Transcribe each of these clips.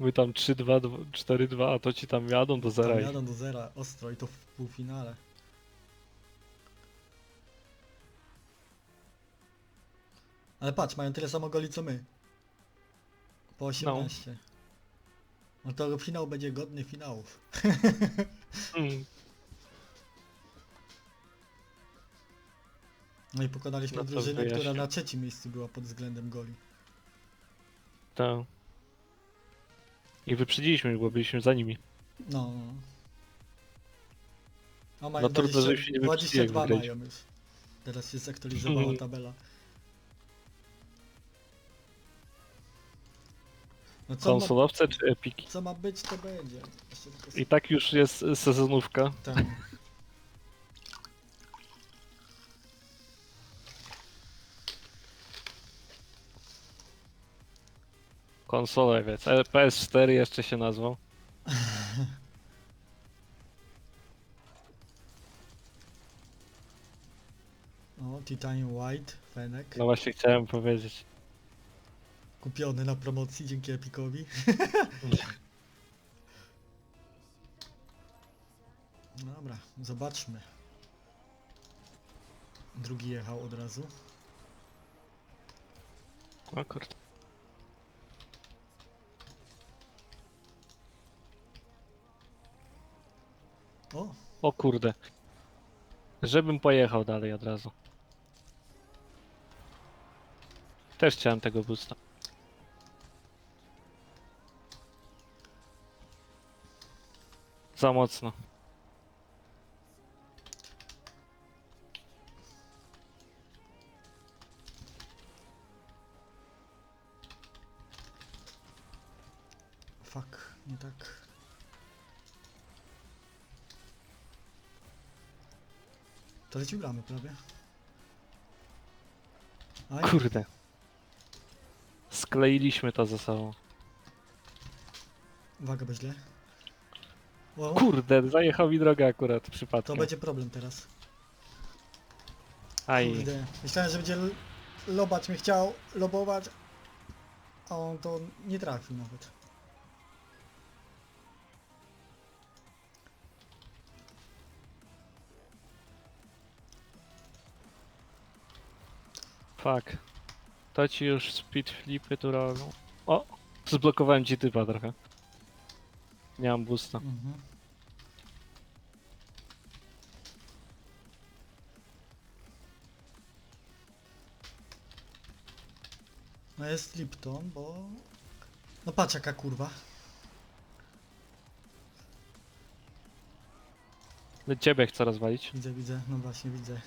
My tam 3-2, 4-2, a to ci tam jadą do zera. Tam i- jadą do zera, ostro i to w półfinale. Ale patrz, mają tyle samo goli co my. Po 18. No to finał będzie godny finałów. Mm, No i pokonaliśmy No to drużynę, która na trzecim miejscu była pod względem goli. tak. I wyprzedziliśmy, bo byliśmy za nimi. No. A mają No trudno, 20, że się nie wyprzedzili, jak 22 wygraliśmy. mają już. Teraz się zaktualizowała Mhm. tabela. No co ma, Konsolowce czy epiki? co ma być, to będzie. Jeszcze tylko I tak już jest sezonówka. Tak. Konsolowiec. E, PS4 jeszcze się nazwał. O, Titanium White, Fenek. No właśnie chciałem powiedzieć. Kupiony na promocji dzięki Epicowi. Dobra, zobaczmy. Drugi jechał od razu. O kurde. O, O kurde. Żebym pojechał dalej od razu. Też chciałem tego boosta. Za mocno. fuck, nie tak. To leci gramy prawie. Aj, Kurde. Skleiliśmy to ze sobą. uwaga, bo źle. O, Kurde, zajechał mi drogę akurat to przypadkiem. będzie problem teraz. Aj. Kurde, myślałem, że będzie l- lobać mnie chciał lobować, a on to nie trafił nawet. Fuck. To ci już speed flipy tu robią. O! Zblokowałem ci typa trochę. Nie mam boosta. Mhm. No jest Lipton, bo... No patrz jaka kurwa. Do ciebie chcę rozwalić. Widzę, widzę, no właśnie widzę.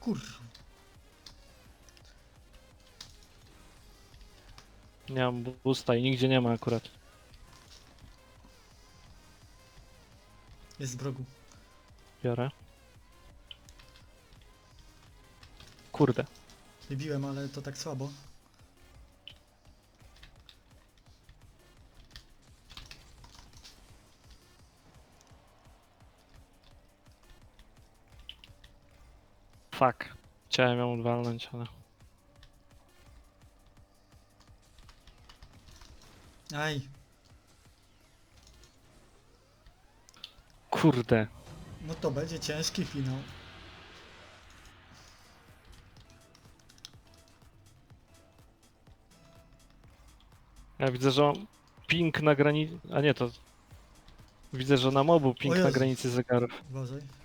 Kur... Nie mam boosta i nigdzie nie ma akurat. Jest w rogu. Biorę. Kurde. Wybiłem, ale to tak słabo. Fuck. Chciałem ją walnąć, ale... Aj, Kurde. no to będzie ciężki finał. Ja widzę, że mam ping na granicy... A nie, to... Widzę, że na mobu ping na Jezu. granicy zegarów. Uważaj.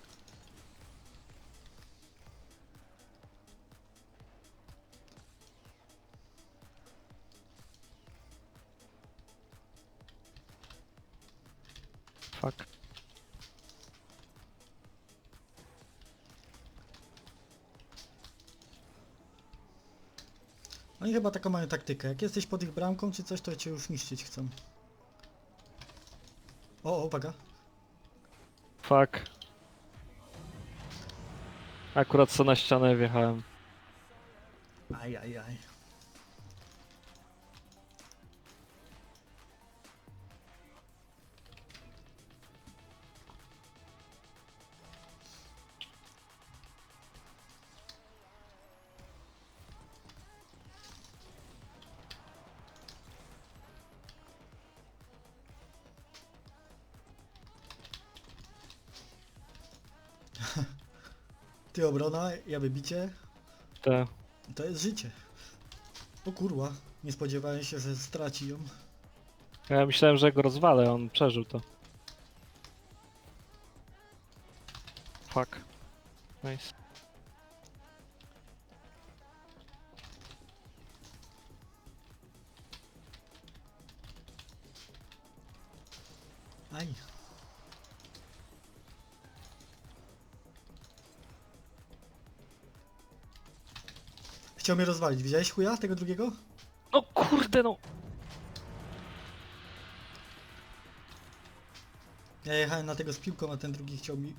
Fuck. Oni chyba taką mają taktykę. Jak jesteś pod ich bramką czy coś, to cię już niszczyć chcą. O, o, uwaga. Fuck. Akurat co na ścianę wjechałem. Aj, aj, aj. Ty obrona, ja wybicie. Te. To jest życie. O kurwa, nie spodziewałem się, że straci ją. Ja myślałem, że go rozwalę, on przeżył to. Fuck. Nice. Aj. Chciał mnie rozwalić. Widziałeś chuja tego drugiego? No kurde no! Ja jechałem na tego z piłką, a ten drugi chciał mi...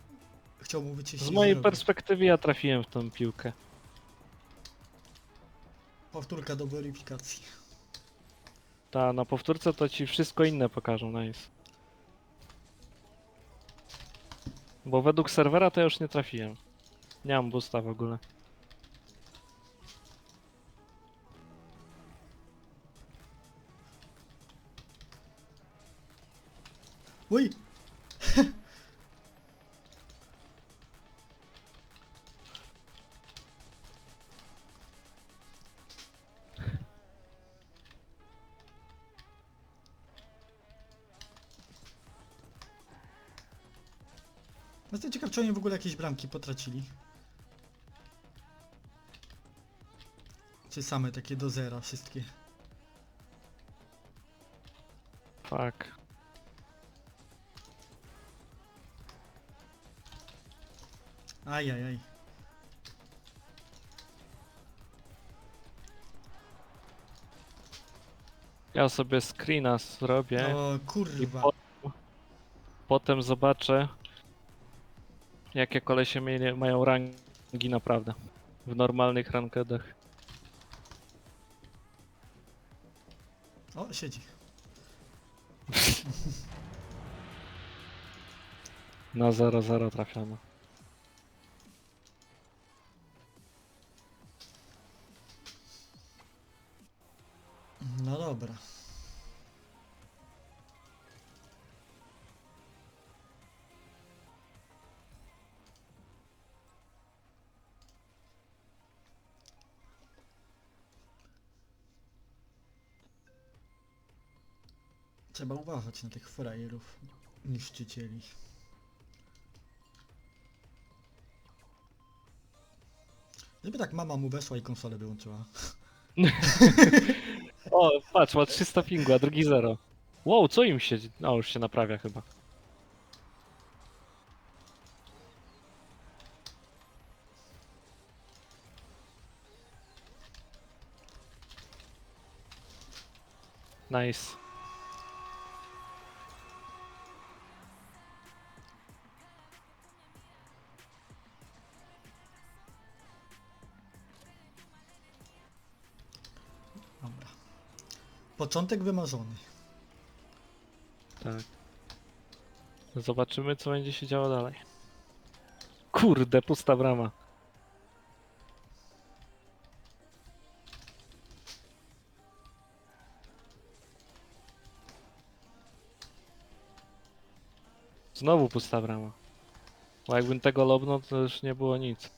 Chciał mu wyczyścić Z mojej drogę. perspektywy ja trafiłem w tą piłkę. Powtórka do weryfikacji. Ta, na powtórce to ci wszystko inne pokażą, nice. Bo według serwera to ja już nie trafiłem. Nie mam boosta w ogóle. Jestem ciekaw, czy oni w ogóle jakieś bramki potracili. Czy same takie do zera wszystkie? Fuck. Ajajaj. Ja sobie screena zrobię O i kurwa. po, potem zobaczę jakie kolesie mieli, mają rangi naprawdę. W normalnych rankedach. O, siedzi. Na 0-0 trafiono. No dobra. Trzeba uważać na tych frajerów, niszczycieli. Żeby tak mama mu weszła i konsolę wyłączyła. O, patrz, ma 300 pingu, a drugi 0. Wow, co im się... No, już się naprawia chyba. Nice. Początek wymarzony. Tak. Zobaczymy, co będzie się działo dalej. Kurde, pusta brama. Znowu pusta brama. Bo jakbym tego lobnął, to już nie było nic.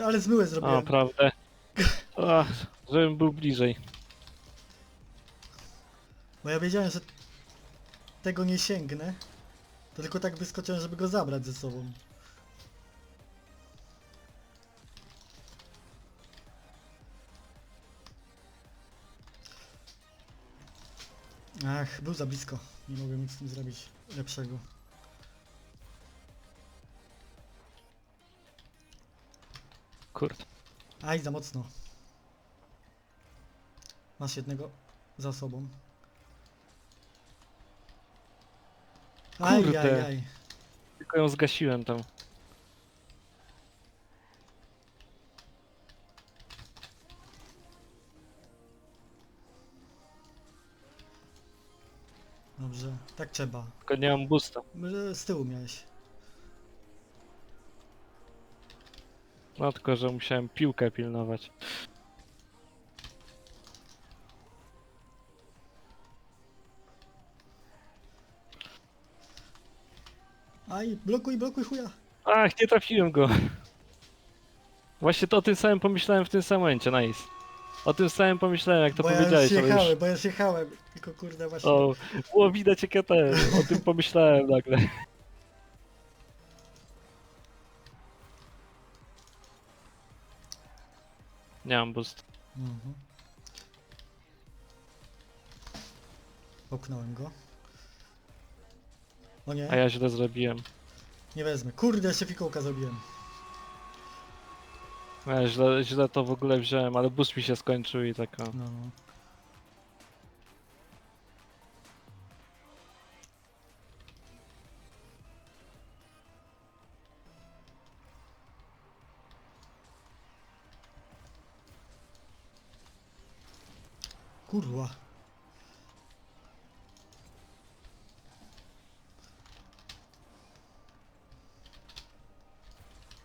No, ale zmyłe zrobiłem. naprawdę. Ach, żebym był bliżej. Bo ja wiedziałem, że tego nie sięgnę. To tylko tak wyskoczyłem, żeby go zabrać ze sobą. Ach, był za blisko. Nie mogłem nic z tym zrobić lepszego. Kurde. Aj, za mocno. Masz jednego za sobą. Aj, Kurde. aj, aj. Tylko ją zgasiłem tam. Dobrze, tak trzeba. Tylko nie mam boosta. Może Z tyłu miałeś. No tylko, że musiałem piłkę pilnować. Aj, blokuj, blokuj chuja. Ach, nie trafiłem go. Właśnie to o tym samym pomyślałem w tym samym momencie, nice. O tym samym pomyślałem, jak to bo ja już jechałem, bo ja już jechałem. Tylko kurde właśnie. O, było widać jak ja też. O tym pomyślałem nagle. Nie mam boost. Mhm. Popchnąłem go. O nie, A ja źle zrobiłem. nie wezmę. Kurde, jeszcze fikołka zrobiłem. Ja źle, źle to w ogóle wziąłem, ale boost mi się skończył i tak o. No, Kurwa.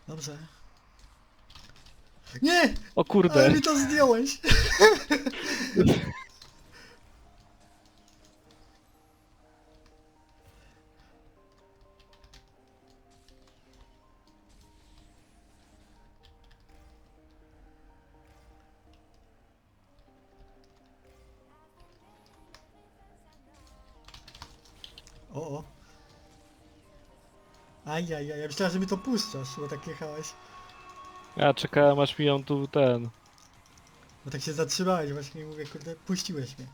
Dobrze. Nie! O Ale kurde, mi to zdjąłeś! O, o. Ajajaj, ja myślałem, że mi to puszczasz, bo tak jechałeś. ja czekałem aż mi ją tu ten... Bo tak się zatrzymałeś, właśnie mówię, kurde, puściłeś mnie.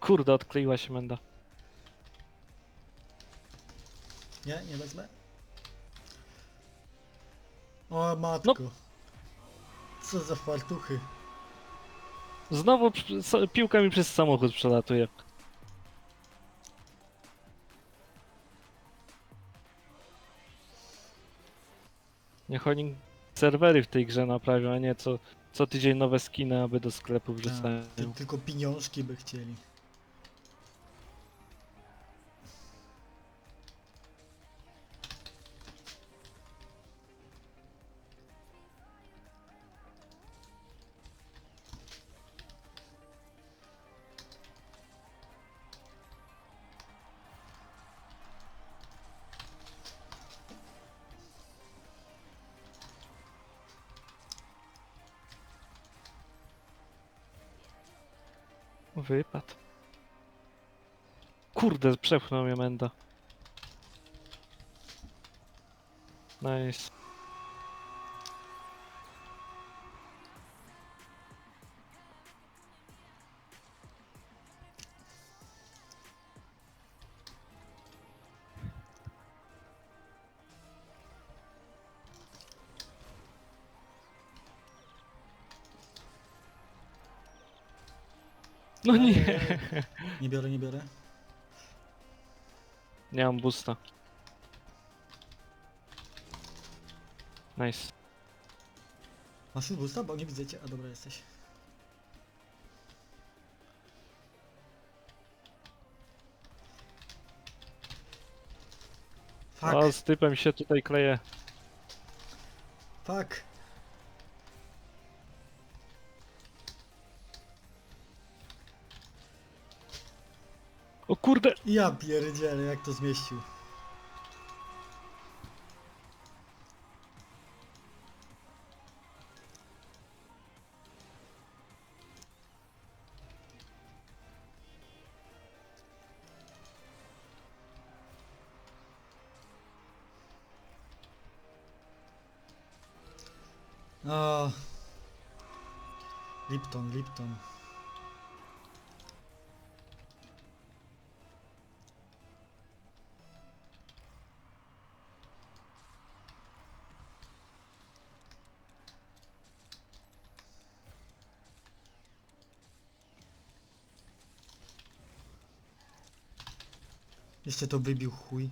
Kurde, odkleiła się menda. Nie, nie wezmę. O matko. Co za fartuchy. Znowu przy- so- piłka mi przez samochód przelatuje. Niech oni serwery w tej grze naprawią, a nie co, co tydzień nowe skiny, aby do sklepu wrzucają. A, ty, tylko pieniążki by chcieli. Wypad. Kurde, przepchnął mnie. Nice. No nie. Nie biorę, nie biorę. Nie mam boosta. Nice. Masz już boosta? Bo nie widzę cię. A dobra jesteś. Fuck, O, z typem się tutaj kleje. fuck. O kurde! Ja pierdzielę, jak to zmieścił. O. Lipton, Lipton. Jeszcze to wybił chuj.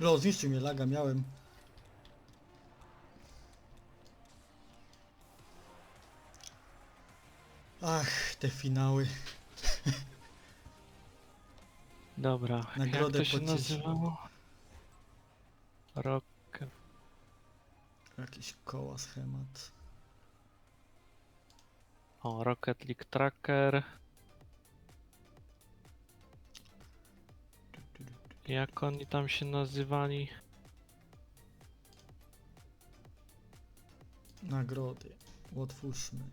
No, zniszczył mnie laga, miałem. Ach, te finały. Dobra, Nagrodę jak to się pocieszy. nazywało? Jakieś koła, schemat. O, Rocket League Tracker. Jak oni tam się nazywali? Nagrody. Otwórzmy.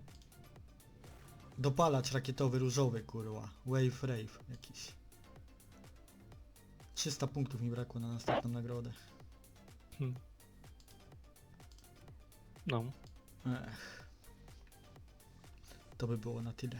Dopalacz rakietowy różowy, kurwa. Wave Rave jakiś. 300 punktów mi brakło na następną nagrodę. No. Ech. To by było na tyle.